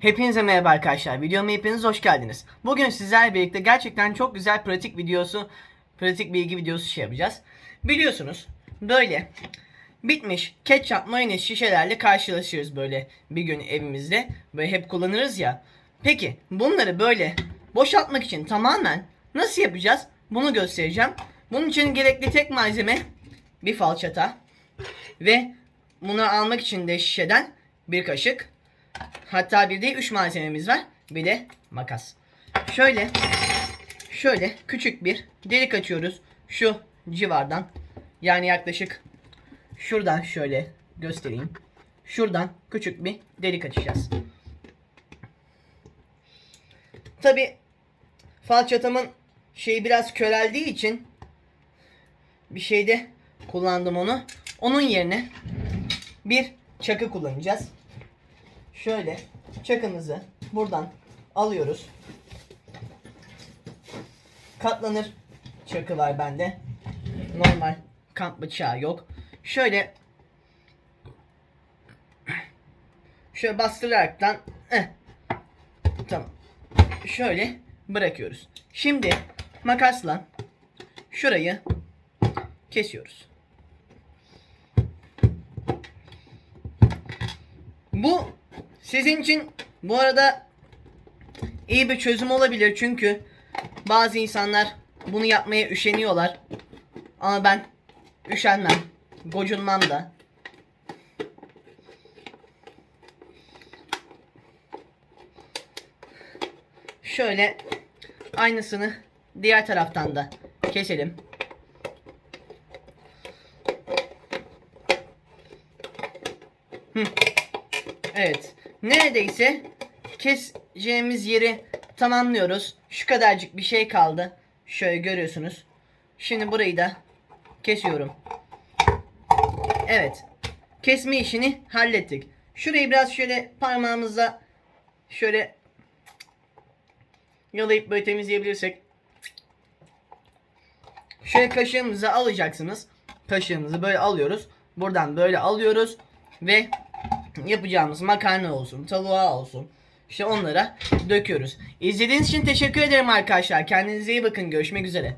Hepinize merhaba arkadaşlar. Videoma hepiniz hoş geldiniz. Bugün sizlerle birlikte gerçekten çok güzel pratik videosu, pratik bilgi videosu şey yapacağız. Biliyorsunuz böyle bitmiş ketçap mayonez şişelerle karşılaşıyoruz böyle bir gün evimizde. Böyle hep kullanırız ya. Peki bunları böyle boşaltmak için tamamen nasıl yapacağız? Bunu göstereceğim. Bunun için gerekli tek malzeme bir falçata ve bunu almak için de şişeden bir kaşık Hatta bir de 3 malzememiz var. Bir de makas. Şöyle şöyle küçük bir delik açıyoruz. Şu civardan. Yani yaklaşık şuradan şöyle göstereyim. Şuradan küçük bir delik açacağız. Tabi falçatamın şeyi biraz köreldiği için bir şeyde kullandım onu. Onun yerine bir çakı kullanacağız. Şöyle çakımızı buradan alıyoruz. Katlanır çakı var bende. Normal kamp bıçağı yok. Şöyle şöyle bastıraraktan eh, tamam. Şöyle bırakıyoruz. Şimdi makasla şurayı kesiyoruz. Bu sizin için bu arada iyi bir çözüm olabilir çünkü bazı insanlar bunu yapmaya üşeniyorlar. Ama ben üşenmem. Gocunmam da. Şöyle aynısını diğer taraftan da keselim. Hı. Evet. Neredeyse keseceğimiz yeri tamamlıyoruz. Şu kadarcık bir şey kaldı. Şöyle görüyorsunuz. Şimdi burayı da kesiyorum. Evet. Kesme işini hallettik. Şurayı biraz şöyle parmağımızla şöyle yalayıp böyle temizleyebilirsek. Şöyle kaşığımızı alacaksınız. Kaşığımızı böyle alıyoruz. Buradan böyle alıyoruz. Ve yapacağımız makarna olsun, tavuğa olsun. İşte onlara döküyoruz. İzlediğiniz için teşekkür ederim arkadaşlar. Kendinize iyi bakın. Görüşmek üzere.